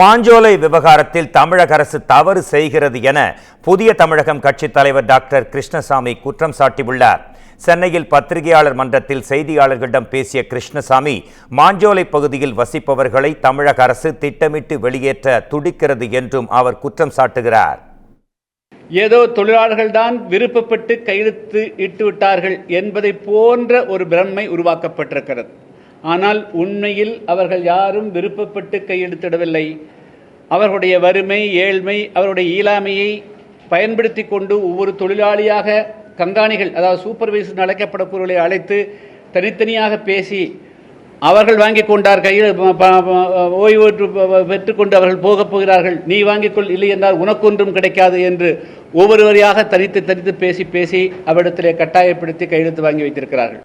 மாஞ்சோலை விவகாரத்தில் தமிழக அரசு தவறு செய்கிறது என புதிய தமிழகம் கட்சித் தலைவர் டாக்டர் கிருஷ்ணசாமி குற்றம் சாட்டியுள்ளார். சென்னையில் பத்திரிகையாளர் மன்றத்தில் செய்தியாளர்களிடம் பேசிய கிருஷ்ணசாமி மாஞ்சோலை பகுதியில் வசிப்பவர்களை தமிழக அரசு திட்டமிட்டு வெளியேற்ற துடிக்கிறது என்றும் அவர் குற்றம் சாட்டுகிறார். ஏதோ தொழிலாளர்கள் தான் விருப்பப்பட்டு கையெழுத்து இட்டு விட்டார்கள் என்பதை போன்ற ஒரு பிரம்மை உருவாக்கப்பட்டிருக்கிறது. ஆனால் உண்மையில் அவர்கள் யாரும் விருப்பப்பட்டு கையெழுத்திடவில்லை. அவர்களுடைய வறுமை ஏழ்மை அவருடைய இயலாமையை பயன்படுத்தி கொண்டு ஒவ்வொரு தொழிலாளியாக கண்காணிகள் அதாவது சூப்பர்வைசர் அழைக்கப்படக்கூடியவர்களை அழைத்து தனித்தனியாக பேசி அவர்கள் வாங்கி கொண்டார் கையில் ஓய்வு பெற்றுக்கொண்டு அவர்கள் போகப் போகிறார்கள். நீ வாங்கிக்கொள் இல்லை என்றால் உனக்கொன்றும் கிடைக்காது என்று ஒவ்வொருவரையாக தனித்து தனித்து பேசி பேசி அவரிடத்திலே கட்டாயப்படுத்தி கையெழுத்து வாங்கி வைத்திருக்கிறார்கள்.